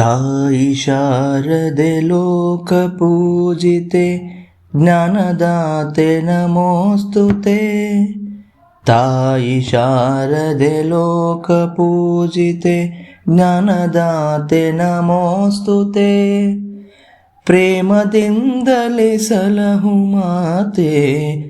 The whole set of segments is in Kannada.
तायि शारदे लोकपूजिते ज्ञानदाते नमोऽस्तु ते। तायि शारदे लोकपूजिते ज्ञानदाते नमोऽस्तु ते। प्रेमदिन्दले सलहु माते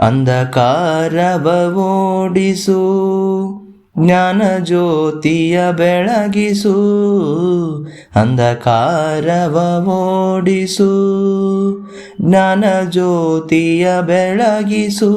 ಅಂಧಕಾರವ ಓಡಿಸು ಜ್ಞಾನ ಜ್ಯೋತಿಯ ಬೆಳಗಿಸು ಅಂಧಕಾರವ ಓಡಿಸು ಜ್ಞಾನ ಜ್ಯೋತಿಯ ಬೆಳಗಿಸು,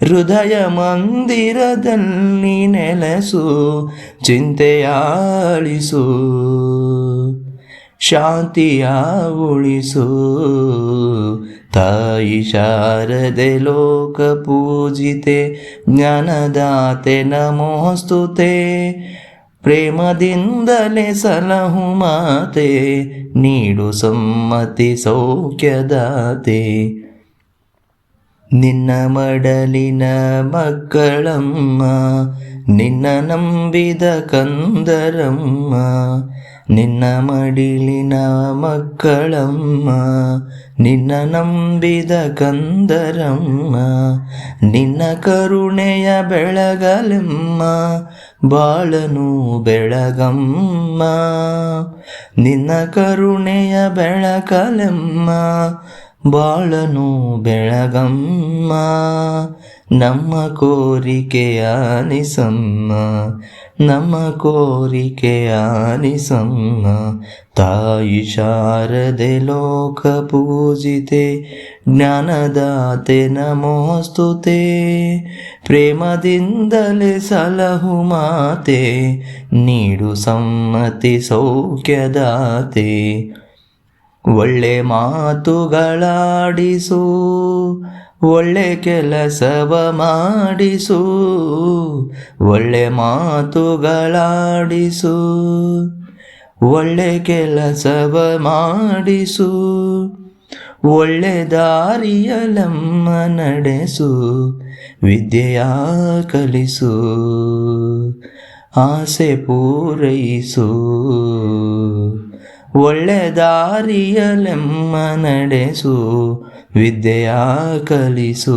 ಹೃದಯ ಮಂದಿರದಲ್ಲಿ ನೆಲೆಸು, ಚಿಂತೆಯಾಳಿಸು, ಶಾಂತಿಯ ಉಳಿಸು ತಾಯಿ ಶಾರದೆ ಲೋಕ ಪೂಜಿತೆ, ಜ್ಞಾನದಾತೆ ನಮೋಸ್ತುತೆ. ಪ್ರೇಮದಿಂದಲೇ ಸಲಹು ಮಾತೆ, ನೀಡು ಸಮ್ಮತಿ ಸೌಖ್ಯದಾತೆ. ನಿನ್ನ ಮಡಲಿನ ಮಕ್ಕಳಮ್ಮ, ನಿನ್ನ ನಂಬಿದ ಕಂದರಮ್ಮ ನಿನ್ನ ಮಡಿಲಿನ ಮಕ್ಕಳಮ್ಮ ನಿನ್ನ ನಂಬಿದ ಕಂದರಮ್ಮ ನಿನ್ನ ಕರುಣೆಯ ಬೆಳಗಲೆಮ್ಮ ಬಾಳನು ಬೆಳಗಮ್ಮ. ನಿನ್ನ ಕರುಣೆಯ ಬೆಳಕಲೆಮ್ಮ ಬಾಳನು ಬೆಳಗಮ್ಮ, ನಮ್ಮ ಕೋರಿಕೆಯ ನಿಸಮ್ಮ, ನಮ್ಮ ಕೋರಿಕೆಯ ನಿಸಮ್ಮ. ತಾಯಿ ಶಾರದೆ ಲೋಕ ಪೂಜಿತೆ, ಜ್ಞಾನದಾತೆ ನಮೋಸ್ತುತೆ. ಪ್ರೇಮದಿಂದಲೇ ಸಲಹು ಮಾತೆ, ನೀಡು ಸಮ್ಮತಿ ಸೌಖ್ಯದಾತೆ. ಒಳ್ಳೆ ಮಾತುಗಳಾಡಿಸು, ಒಳ್ಳೆ ಕೆಲಸವ ಮಾಡಿಸು, ಒಳ್ಳೆ ಮಾತುಗಳಾಡಿಸು, ಒಳ್ಳೆ ಕೆಲಸವ ಮಾಡಿಸು, ಒಳ್ಳೆ ದಾರಿಯಲಮ್ಮ ನಡೆಸು, ವಿದ್ಯೆಯ ಕಲಿಸು, ಆಸೆ ಪೂರೈಸು. ಒಳ್ಳೆ ದಾರಿಯಲೆಮ್ಮ ನಡೆಸು, ವಿದ್ಯೆಯ ಕಲಿಸು,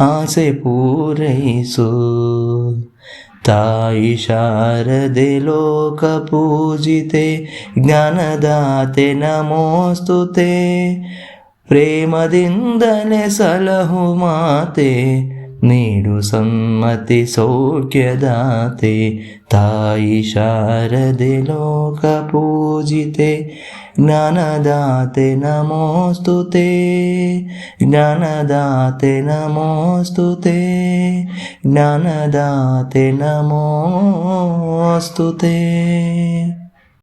ಆಸೆ ಪೂರೈಸು. ತಾಯಿ ಶಾರದೆ ಲೋಕ ಪೂಜಿತೆ, ಜ್ಞಾನದಾತೆ ನಮೋಸ್ತುತೆ. ಪ್ರೇಮದಿಂದಲೇ ಸಲಹು ಮಾತೆ ನೀಡು ಸಮ್ಮತಿ ಸೌಖ್ಯದಾತೆ ತಾಯಿ ಶಾರದೆ ಲೋಕ ಪೂಜಿತೆ ಜ್ಞಾನದಾತೆ ನಮೋಸ್ತುತೆ ಜ್ಞಾನದಾತೆ ನಮೋಸ್ತುತೆ ಜ್ಞಾನದಾತೆ ನಮೋಸ್ತುತೆ